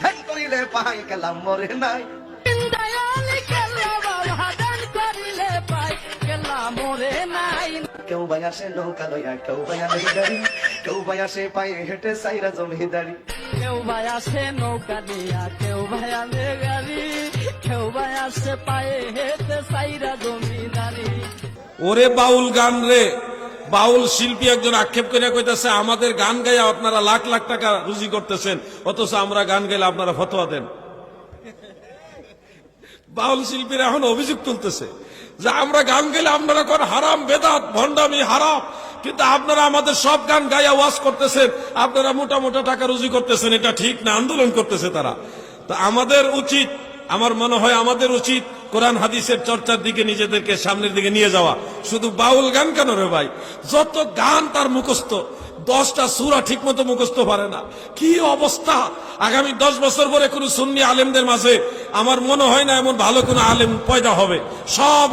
ধ্যান করিলে পাই গেলাম মরে নাই। কেউ ভাই আসে নৌকা লইয়া কেউ ভাই গাড়ি কেউ ভাই আসে পায়ে হেঁটে সাইরা জমিদারি। কেউ ভাই আসে নৌকা দিয়া কেউ ভাই গাড়ি কেউ ভাই আসে পায়ে হেঁটে সাইরা জমিদারি। ওরে বাউল গান রে। বাউল শিল্পী একজন আক্ষেপ করে কইতাছে, আমাদের গান গাইয়া আপনারা লাখ লাখ টাকা রুজি করতেছেন, অথচ আমরা গান গাইলে আপনারা ফতোয়া দেন। বাউল শিল্পীরা এখন অভিযোগ তুলতেছে যে, আমরা গান গেলে আপনারা কোন হারাম, বেদাত, ভণ্ডামি, হারাম, কিন্তু আপনারা আমাদের সব গান গাইয়া ওয়াজ করতেছেন, আপনারা মোটা মোটা টাকা রুজি করতেছেন, এটা ঠিক না, আন্দোলন করতেছে তারা। তো আমাদের উচিত, আমার মনে হয় আমাদের উচিত কোরআন হাদিসের চর্চার দিকে নিজেদেরকে সামনের দিকে নিয়ে যাওয়া। শুধু বাউল গান কেন রে ভাই? যত গান তার মুখস্থ, দশটা সুরা ঠিক মতো মুখস্থ পারে না। কি অবস্থা? আগামী দশ বছর পরে কোন সুন্নি আলেমদের মাঝে আমার মনে হয় না এমন ভালো কোনো আলেম পয়দা হবে। সব